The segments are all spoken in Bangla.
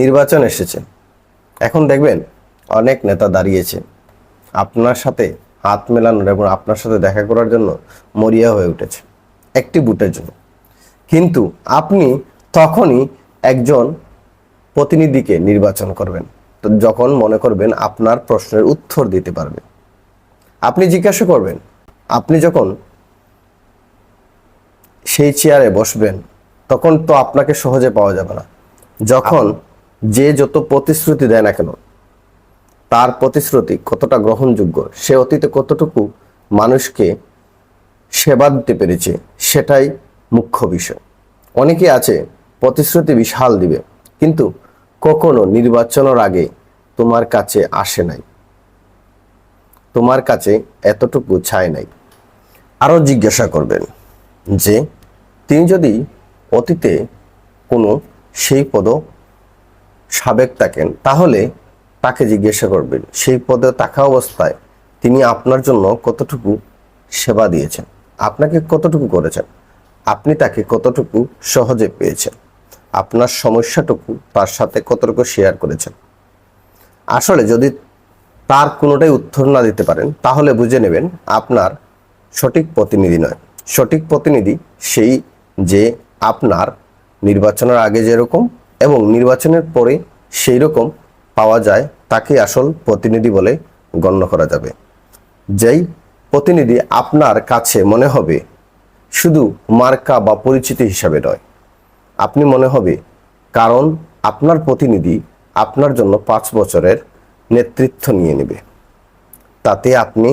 নির্বাচন এসেছে। এখন দেখবেন অনেক নেতা দাঁড়িয়েছে। আপনার সাথে হাত মেলানোর এবং আপনার সাথে দেখা করার জন্য মরিয়া হয়ে উঠেছে। একটি বুটের জন্য। কিন্তু আপনি তখনই একজন প্রতিনিধিকে নির্বাচন করবেন। তো যখন মনে করবেন আপনার প্রশ্নের উত্তর দিতে পারবে। আপনি জিজ্ঞাসা করবেন, আপনি যখন সেই চেয়ারে বসবেন, তখন তো আপনাকে সহজে পাওয়া যাবে না। যখন যে যত প্রতিশ্রুতি দেয় না কেন, তার প্রতিশ্রুতি কতটা গ্রহণযোগ্য, সে অতীতে কতটুকু মানুষকে সেবা দিতে পেরেছে, সেটাই মুখ্য বিষয়। অনেকে আছে, প্রতিশ্রুতি বিশাল দিবে, কিন্তু কখনো নির্বাচনের আগে তোমার কাছে আসে নাই। তোমার কাছে এতটুকু ছায় নাই। আরও জিজ্ঞাসা করবেন যে, তিনি যদি অতীতে কোনো সেই পদ সাবেক থাকেন, তাহলে তাকে জিজ্ঞাসা করবেন, সেই পদে থাকা অবস্থায় তিনি আপনার জন্য কতটুকু সেবা দিয়েছেন, আপনাকে কতটুকু করেছেন, আপনি তাকে কতটুকু সহজে পেয়েছেন, আপনার সমস্যাটুকু তার সাথে কতটুকু শেয়ার করেছেন। আসলে যদি তার কোনোটাই উত্তর না দিতে পারেন, তাহলে বুঝে নেবেন আপনার সঠিক প্রতিনিধি নয়। সঠিক প্রতিনিধি সেই যে আপনার নির্বাচনের আগে যেরকম এবং নির্বাচনের পরে সেই রকম পাওয়া যায় তাকে আসল প্রতিনিধি বলে গণ্য করা যাবে। যেই প্রতিনিধি আপনার কাছে মনে হবে শুধু মার্কা বা পরিচিতি হিসাবে নয়। আপনি মনে হবে কারণ আপনার প্রতিনিধি আপনার জন্য পাঁচ বছরের নেতৃত্ব নিয়ে নেবে। তাতে আপনি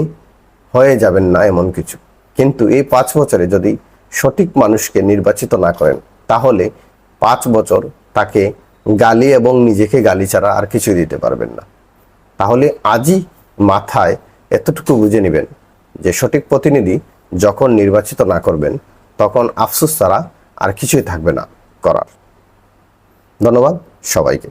হয়ে যাবেন না এমন কিছু। কিন্তু এই পাঁচ বছরে যদি সঠিক মানুষকে নির্বাচিত না করেন, তাহলে পাঁচ বছর তাকে গালি এবং নিজেকে গালি ছাড়া আর কিছু দিতে পারবেন না। তাহলে আজই মাথায় এতটুকু বুঝে নেবেন যে সঠিক প্রতিনিধি যখন নির্বাচিত না করবেন, তখন আফসোস ছাড়া আর কিছুই থাকবে না করার। ধন্যবাদ সবাইকে।